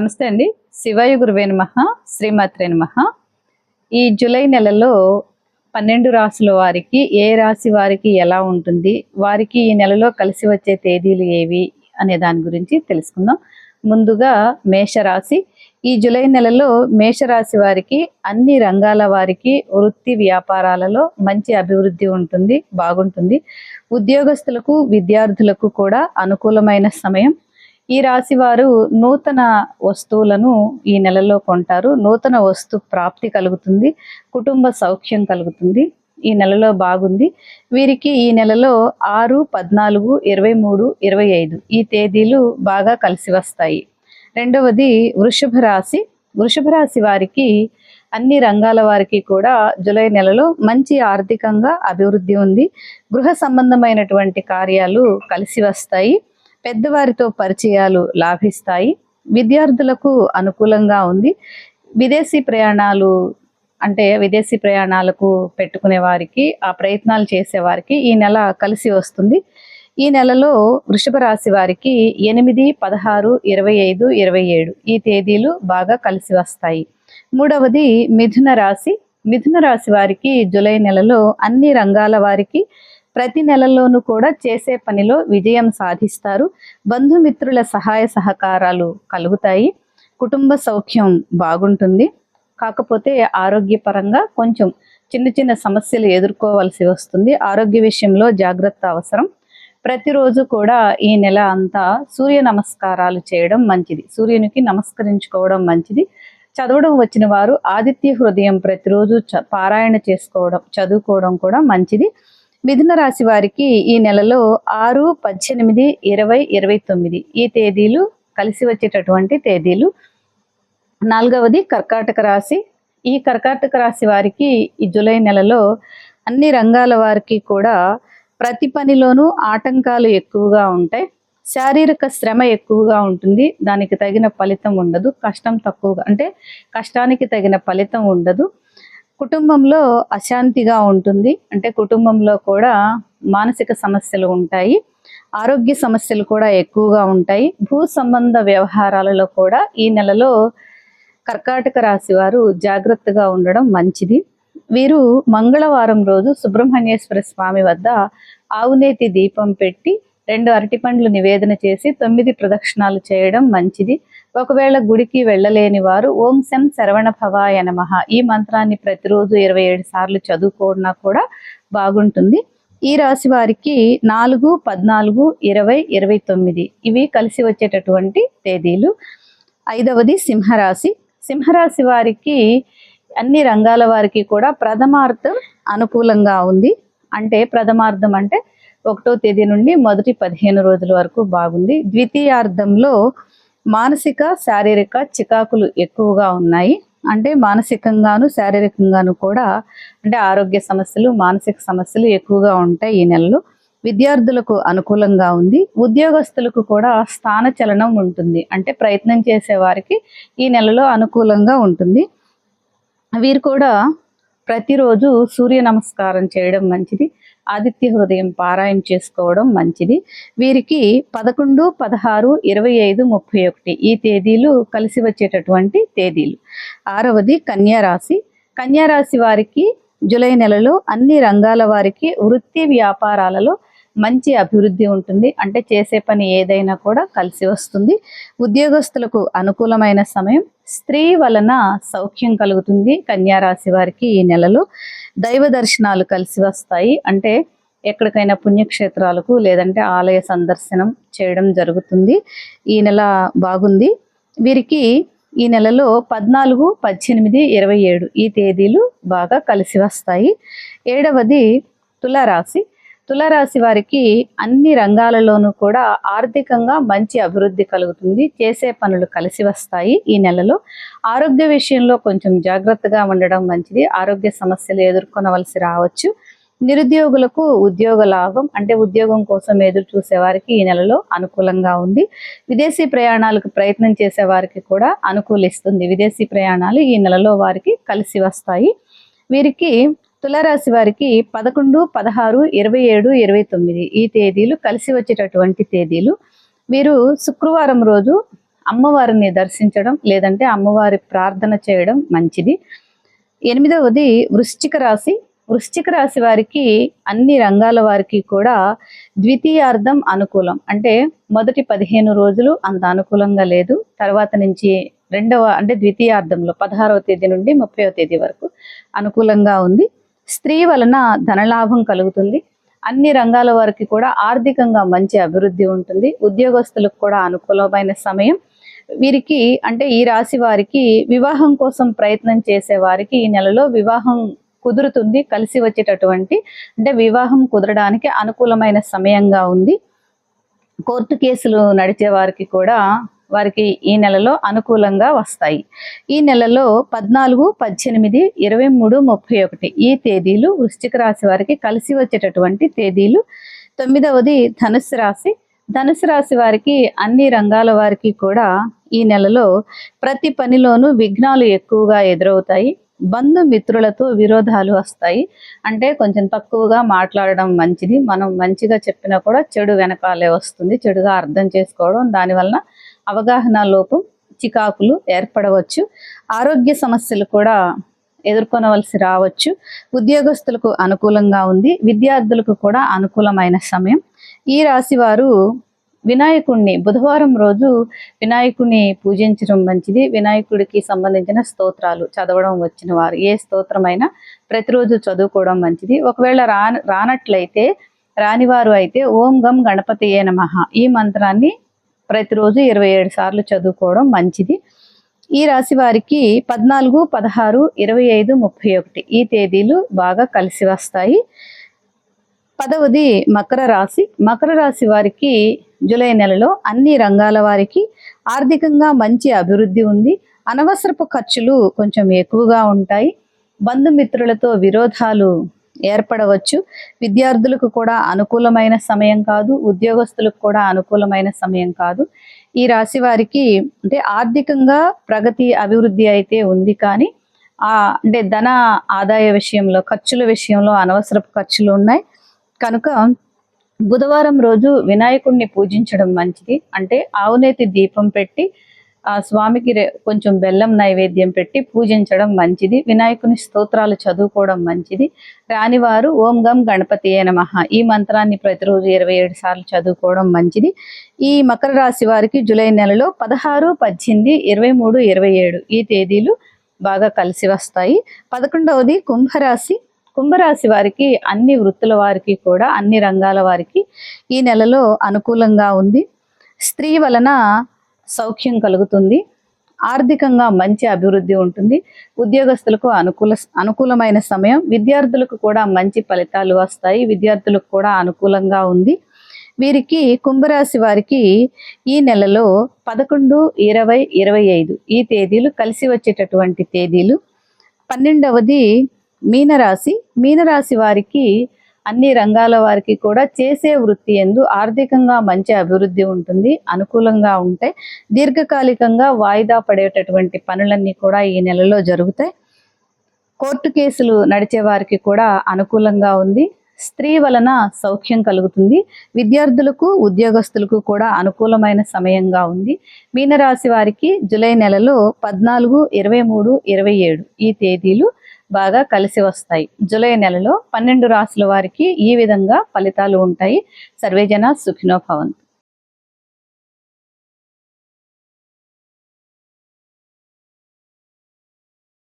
నమస్తే అండి. శివాయ గురువే నమ శ్రీమాత్రే నమ. ఈ జూలై నెలలో పన్నెండు రాసుల వారికి ఏ రాశి వారికి ఎలా ఉంటుంది వారికి ఈ నెలలో కలిసి వచ్చే తేదీలు ఏవి అనే దాని గురించి తెలుసుకుందాం. ముందుగా మేషరాశి. ఈ జూలై నెలలో మేషరాశి వారికి అన్ని రంగాల వారికి వృత్తి వ్యాపారాలలో మంచి అభివృద్ధి ఉంటుంది బాగుంటుంది. ఉద్యోగస్తులకు విద్యార్థులకు కూడా అనుకూలమైన సమయం ఈ రాశి వారు నూతన వస్తువులను ఈ నెలలో కొంటారు. నూతన వస్తు ప్రాప్తి కలుగుతుంది. కుటుంబ సౌఖ్యం కలుగుతుంది. ఈ నెలలో బాగుంది. వీరికి ఈ నెలలో ఆరు పద్నాలుగు ఇరవై మూడు ఇరవై ఐదు ఈ తేదీలు బాగా కలిసి వస్తాయి. రెండవది వృషభ రాశి. వృషభ రాశి వారికి అన్ని రంగాల వారికి కూడా జూలై నెలలో మంచి ఆర్థికంగా అభివృద్ధి ఉంది. గృహ సంబంధమైనటువంటి కార్యాలు కలిసి వస్తాయి. పెద్దవారితో పరిచయాలు లాభిస్తాయి. విద్యార్థులకు అనుకూలంగా ఉంది. విదేశీ ప్రయాణాలు అంటే విదేశీ ప్రయాణాలకు పెట్టుకునే వారికి ఆ ప్రయత్నాలు చేసే వారికి ఈ నెల కలిసి వస్తుంది. ఈ నెలలో వృషభ రాశి వారికి ఎనిమిది పదహారు ఇరవై ఐదు ఇరవై ఏడు ఈ తేదీలు బాగా కలిసి వస్తాయి. మూడవది మిథున రాశి. మిథున రాశి వారికి జూలై నెలలో అన్ని రంగాల వారికి ప్రతి నెలలోనూ కూడా చేసే పనిలో విజయం సాధిస్తారు. బంధుమిత్రుల సహాయ సహకారాలు కలుగుతాయి. కుటుంబ సౌఖ్యం బాగుంటుంది. కాకపోతే ఆరోగ్యపరంగా కొంచెం చిన్న చిన్న సమస్యలు ఎదుర్కోవాల్సి వస్తుంది. ఆరోగ్య విషయంలో జాగ్రత్త అవసరం. ప్రతిరోజు కూడా ఈ నెల అంతా సూర్య నమస్కారాలు చేయడం మంచిది. సూర్యునికి నమస్కరించుకోవడం మంచిది. చదవడం వచ్చిన వారు ఆదిత్య హృదయం ప్రతిరోజు చ పారాయణ చేసుకోవడం చదువుకోవడం కూడా మంచిది. మిథున రాశి వారికి ఈ నెలలో ఆరు పద్దెనిమిది ఇరవై ఇరవై తొమ్మిది ఈ తేదీలు కలిసి వచ్చేటటువంటి తేదీలు. నాలుగవది కర్కాటక రాశి. ఈ కర్కాటక రాశి వారికి ఈ జూలై నెలలో అన్ని రంగాల వారికి కూడా ప్రతి పనిలోనూ ఆటంకాలు ఎక్కువగా ఉంటాయి. శారీరక శ్రమ ఎక్కువగా ఉంటుంది. దానికి తగిన ఫలితం ఉండదు. కష్టం తక్కువగా అంటే కష్టానికి తగిన ఫలితం ఉండదు. కుటుంబంలో అశాంతిగా ఉంటుంది. అంటే కుటుంబంలో కూడా మానసిక సమస్యలు ఉంటాయి. ఆరోగ్య సమస్యలు కూడా ఎక్కువగా ఉంటాయి. భూ సంబంధ వ్యవహారాలలో కూడా ఈ నెలలో కర్కాటక రాశి వారు జాగ్రత్తగా ఉండడం మంచిది. వీరు మంగళవారం రోజు సుబ్రహ్మణ్యేశ్వర స్వామి వద్ద ఆవునేతి దీపం పెట్టి రెండు అరటిపండ్లు నివేదన చేసి తొమ్మిది ప్రదక్షిణాలు చేయడం మంచిది. ఒకవేళ గుడికి వెళ్ళలేని వారు ఓం శం శరవణ భవాయ నమః. ఈ మంత్రాన్ని ప్రతిరోజు ఇరవై ఏడు సార్లు చదువుకోవడం కూడా బాగుంటుంది. ఈ రాశి వారికి నాలుగు పద్నాలుగు ఇరవై ఇరవై తొమ్మిది ఇవి కలిసి వచ్చేటటువంటి తేదీలు. ఐదవది సింహరాశి. సింహరాశి వారికి అన్ని రంగాల వారికి కూడా ప్రథమార్థం అనుకూలంగా ఉంది. అంటే ప్రథమార్థం అంటే ఒకటో తేదీ నుండి మొదటి పదిహేను రోజుల వరకు బాగుంది. ద్వితీయార్థంలో మానసిక శారీరక చికాకులు ఎక్కువగా ఉన్నాయి. అంటే మానసికంగాను శారీరకంగాను కూడా అంటే ఆరోగ్య సమస్యలు మానసిక సమస్యలు ఎక్కువగా ఉంటాయి ఈ నెలలో. విద్యార్థులకు అనుకూలంగా ఉంది. ఉద్యోగస్తులకు కూడా స్థాన చలనం ఉంటుంది. అంటే ప్రయత్నం చేసే వారికి ఈ నెలలో అనుకూలంగా ఉంటుంది. వీరు కూడా ప్రతిరోజు సూర్య నమస్కారం చేయడం మంచిది. ఆదిత్య హృదయం పారాయణ చేసుకోవడం మంచిది. వీరికి పదకొండు పదహారు ఇరవై ఐదు ముప్పై ఒకటి ఈ తేదీలు కలిసి వచ్చేటటువంటి తేదీలు. ఆరవది కన్యారాశి కన్యారాశి వారికి జూలై నెలలో అన్ని రంగాల వారికి వృత్తి వ్యాపారాలలో మంచి అభివృద్ధి ఉంటుంది. అంటే చేసే పని ఏదైనా కూడా కలిసి వస్తుంది. ఉద్యోగస్తులకు అనుకూలమైన సమయం. స్త్రీ వలన సౌఖ్యం కలుగుతుంది కన్యారాశి వారికి ఈ నెలలో. దైవ దర్శనాలు కలిసి వస్తాయి. అంటే ఎక్కడికైనా పుణ్యక్షేత్రాలకు లేదంటే ఆలయ సందర్శనం చేయడం జరుగుతుంది. ఈ నెల బాగుంది. వీరికి ఈ నెలలో పద్నాలుగు పద్దెనిమిది ఇరవై ఏడు ఈ తేదీలు బాగా కలిసి వస్తాయి. ఏడవది తులారాశి. తులరాశి వారికి అన్ని రంగాలలోనూ కూడా ఆర్థికంగా మంచి అభివృద్ధి కలుగుతుంది. చేసే పనులు కలిసి వస్తాయి ఈ నెలలో. ఆరోగ్య విషయంలో కొంచెం జాగ్రత్తగా ఉండడం మంచిది. ఆరోగ్య సమస్యలు ఎదుర్కొనవలసి రావచ్చు. నిరుద్యోగులకు ఉద్యోగ లాభం అంటే ఉద్యోగం కోసం ఎదురు చూసే వారికి ఈ నెలలో అనుకూలంగా ఉంది. విదేశీ ప్రయాణాలకు ప్రయత్నం చేసే వారికి కూడా అనుకూలిస్తుంది. విదేశీ ప్రయాణాలు ఈ నెలలో వారికి కలిసి వస్తాయి. వీరికి తులారాశి వారికి పదకొండు పదహారు ఇరవై ఏడు ఇరవై తొమ్మిది ఈ తేదీలు కలిసి వచ్చేటటువంటి తేదీలు. మీరు శుక్రవారం రోజు అమ్మవారిని దర్శించడం లేదంటే అమ్మవారి ప్రార్థన చేయడం మంచిది. ఎనిమిదవది వృశ్చిక రాశి. వృశ్చిక రాశి వారికి అన్ని రంగాల వారికి కూడా ద్వితీయార్థం అనుకూలం. అంటే మొదటి పదిహేను రోజులు అంత అనుకూలంగా లేదు. తర్వాత నుంచి రెండవ అంటే ద్వితీయార్థంలో పదహారవ తేదీ నుండి ముప్పైవ తేదీ వరకు అనుకూలంగా ఉంది. స్త్రీ వలన ధనలాభం కలుగుతుంది. అన్ని రంగాల వారికి కూడా ఆర్థికంగా మంచి అభివృద్ధి ఉంటుంది. ఉద్యోగస్తులకు కూడా అనుకూలమైన సమయం. వీరికి అంటే ఈ రాశి వారికి వివాహం కోసం ప్రయత్నం చేసే వారికి ఈ నెలలో వివాహం కుదురుతుంది. కలిసి వచ్చేటటువంటి అంటే వివాహం కుదరడానికి అనుకూలమైన సమయంగా ఉంది. కోర్టు కేసులు నడిచే వారికి కూడా వారికి ఈ నెలలో అనుకూలంగా వస్తాయి. ఈ నెలలో పద్నాలుగు పద్దెనిమిది ఇరవై మూడు ముప్పై ఒకటి ఈ తేదీలు వృశ్చిక రాశి వారికి కలిసి వచ్చేటటువంటి తేదీలు. తొమ్మిదవది ధనుసు రాశి. ధనుసు రాశి వారికి అన్ని రంగాల వారికి కూడా ఈ నెలలో ప్రతి పనిలోనూ విఘ్నాలు ఎక్కువగా ఎదురవుతాయి. బంధుమిత్రులతో విరోధాలు వస్తాయి. అంటే కొంచెం తక్కువగా మాట్లాడడం మంచిది. మనం మంచిగా చెప్పినా కూడా చెడు వెనకాలే వస్తుంది. చెడుగా అర్థం చేసుకోవడం దానివలన అవగాహన లోపం చికాకులు ఏర్పడవచ్చు. ఆరోగ్య సమస్యలు కూడా ఎదుర్కొనవలసి రావచ్చు. ఉద్యోగస్తులకు అనుకూలంగా ఉంది. విద్యార్థులకు కూడా అనుకూలమైన సమయం. ఈ రాశి వారు వినాయకుడిని బుధవారం రోజు వినాయకుడిని పూజించడం మంచిది. వినాయకుడికి సంబంధించిన స్తోత్రాలు చదవడం వచ్చిన వారు. ఏ స్తోత్రమైనా ప్రతిరోజు చదువుకోవడం మంచిది. ఒకవేళ రా రానట్లయితే రానివారు అయితే ఓం గం గణపతి ఏ నమ ఈ మంత్రాన్ని ప్రతిరోజు ఇరవై ఏడు సార్లు చదువుకోవడం మంచిది. ఈ రాశి వారికి పద్నాలుగు పదహారు ఇరవై ఐదు ముప్పై ఒకటి ఈ తేదీలు బాగా కలిసి వస్తాయి. పదవది మకర రాశి. మకర రాశి వారికి జూలై నెలలో అన్ని రంగాల వారికి ఆర్థికంగా మంచి అభివృద్ధి ఉంది. అనవసరపు ఖర్చులు కొంచెం ఎక్కువగా ఉంటాయి. బంధుమిత్రులతో విరోధాలు ఏర్పడవచ్చు. విద్యార్థులకు కూడా అనుకూలమైన సమయం కాదు. ఉద్యోగస్తులకు కూడా అనుకూలమైన సమయం కాదు. ఈ రాశి వారికి అంటే ఆర్థికంగా ప్రగతి అభివృద్ధి అయితే ఉంది కానీ ఆ అంటే ధన ఆదాయ విషయంలో ఖర్చుల విషయంలో అనవసరపు ఖర్చులు ఉన్నాయి. కనుక బుధవారం రోజు వినాయకుడిని పూజించడం మంచిది. అంటే ఆవునేతి దీపం పెట్టి ఆ స్వామికి కొంచెం బెల్లం నైవేద్యం పెట్టి పూజించడం మంచిది. వినాయకుని స్తోత్రాలు చదువుకోవడం మంచిది. రానివారు ఓం గం గణపతి నమః. ఈ మంత్రాన్ని ప్రతిరోజు ఇరవై ఏడు సార్లు చదువుకోవడం మంచిది. ఈ మకర రాశి వారికి జూలై నెలలో పదహారు పద్దెనిమిది ఇరవై మూడు ఇరవై ఏడు ఈ తేదీలు బాగా కలిసి వస్తాయి. పదకొండవది కుంభరాశి. కుంభరాశి వారికి అన్ని వృత్తుల వారికి కూడా అన్ని రంగాల వారికి ఈ నెలలో అనుకూలంగా ఉంది. స్త్రీ వలన సౌఖ్యం కలుగుతుంది. ఆర్థికంగా మంచి అభివృద్ధి ఉంటుంది. ఉద్యోగస్తులకు అనుకూల అనుకూలమైన సమయం. విద్యార్థులకు కూడా మంచి ఫలితాలు వస్తాయి. విద్యార్థులకు కూడా అనుకూలంగా ఉంది. వీరికి కుంభరాశి వారికి ఈ నెలలో పదకొండు ఇరవై ఇరవై ఐదు ఈ తేదీలు కలిసి వచ్చేటటువంటి తేదీలు. పన్నెండవది మీనరాశి. మీనరాశి వారికి అన్ని రంగాల వారికి కూడా చేసే వృత్తి ఎందు ఆర్థికంగా మంచి అభివృద్ధి ఉంటుంది అనుకూలంగా ఉంటే దీర్ఘకాలికంగా వాయిదా పడేటటువంటి పనులన్నీ కూడా ఈ నెలలో జరుగుతాయి. కోర్టు కేసులు నడిచే వారికి కూడా అనుకూలంగా ఉంది. స్త్రీ వలన సౌఖ్యం కలుగుతుంది. విద్యార్థులకు ఉద్యోగస్తులకు కూడా అనుకూలమైన సమయంగా ఉంది. మీనరాశి వారికి జూలై నెలలో పద్నాలుగు ఇరవై మూడు ఇరవై ఏడు ఈ తేదీలు బాగా కలిసి వస్తాయి. జూలై నెలలో పన్నెండు రాసుల వారికి ఈ విధంగా ఫలితాలు ఉంటాయి. సర్వేజన సుఖినో భవంతు.